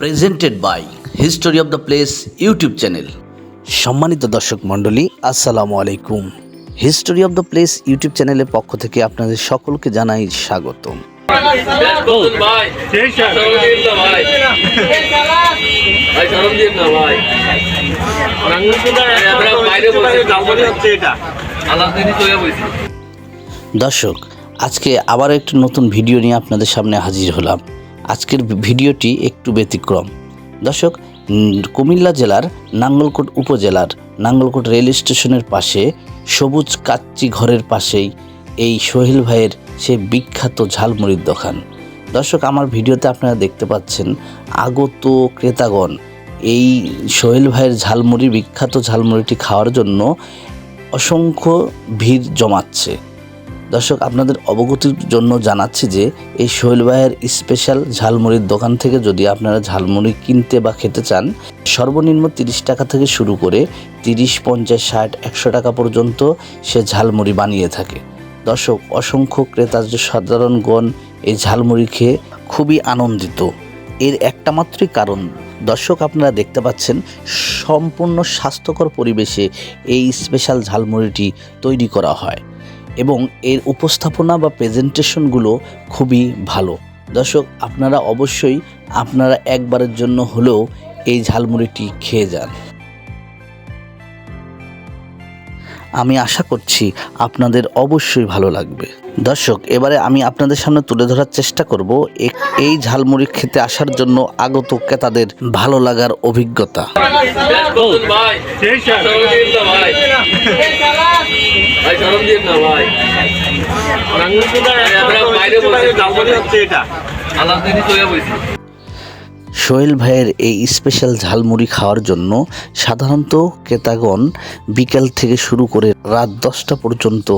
Presented by history of the place YouTube channel সম্মানিত দর্শক মণ্ডলী আসসালামু আলাইকুম। History of the place YouTube চ্যানেলের পক্ষ থেকে আপনাদের সকলকে জানাই স্বাগতম। দর্শক আজকে আবার একটি নতুন ভিডিও নিয়ে আপনাদের সামনে হাজির হলাম। আজকের ভিডিওটি একটু ব্যতিক্রম। দর্শক কুমিল্লা জেলার নাঙ্গলকোট উপজেলার নাঙ্গলকোট রেল স্টেশনের পাশে সবুজ কাচ্চি ঘরের পাশেই এই সোহেল ভাইয়ের সে বিখ্যাত ঝালমুড়ির দোকান। দর্শক, আমার ভিডিওতে আপনারা দেখতে পাচ্ছেন আগত ক্রেতাগণ এই সোহেল ভাইয়ের ঝালমুড়ি, বিখ্যাত ঝালমুড়িটি খাওয়ার জন্য অসংখ্য ভিড় জমাচ্ছে। দর্শক, আপনাদের অবগতির জন্য জানাচ্ছি যে এই ভাইয়ের স্পেশাল ঝালমুড়ির দোকান থেকে যদি আপনারা ঝালমুড়ি কিনতে বা খেতে চান, সর্বনিম্ন তিরিশ টাকা থেকে শুরু করে তিরিশ, পঞ্চাশ, ষাট, একশো টাকা পর্যন্ত সে ঝালমুড়ি বানিয়ে থাকে। দর্শক, অসংখ্য ক্রেতা যে সাধারণগণ এই ঝালমুড়ি খেয়ে খুবই আনন্দিত। এর একটা মাত্রই কারণ, দর্শক, আপনারা দেখতে পাচ্ছেন সম্পূর্ণ স্বাস্থ্যকর পরিবেশে এই স্পেশাল ঝালমুড়িটি তৈরি করা হয়। এবং এর উপস্থাপনা বা প্রেজেন্টেশনগুলো খুবই ভালো। দর্শক, আপনারা অবশ্যই আপনারা একবারের জন্য হলেও এই ঝালমুড়িটি খেয়ে যান। আমি আশা করছি আপনাদের অবশ্যই ভালো লাগবে। দর্শক, এবারে আমি আপনাদের সামনে তুলে ধরার চেষ্টা করব এই ঝালমুড়ি খেতে আসার জন্য আগত ক্রেতাদের ভালো লাগার অভিজ্ঞতা। ভাই না সোহেল ভাইয়ের এই স্পেশাল ঝালমুড়ি খাওয়ার জন্য সাধারণত ক্রেতাগণ বিকেল থেকে শুরু করে রাত দশটা পর্যন্ত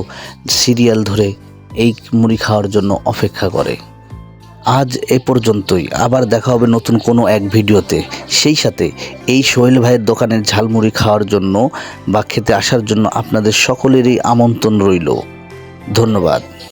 সিরিয়াল ধরে এই মুড়ি খাওয়ার জন্য অপেক্ষা করে। আজ এ পর্যন্তই। আবার দেখা হবে নতুন কোনো এক ভিডিওতে। সেই সাথে এই সোহেল ভাইয়ের দোকানের ঝালমুড়ি খাওয়ার জন্য বা খেতে আসার জন্য আপনাদের সকলেরই আমন্ত্রণ রইল। ধন্যবাদ।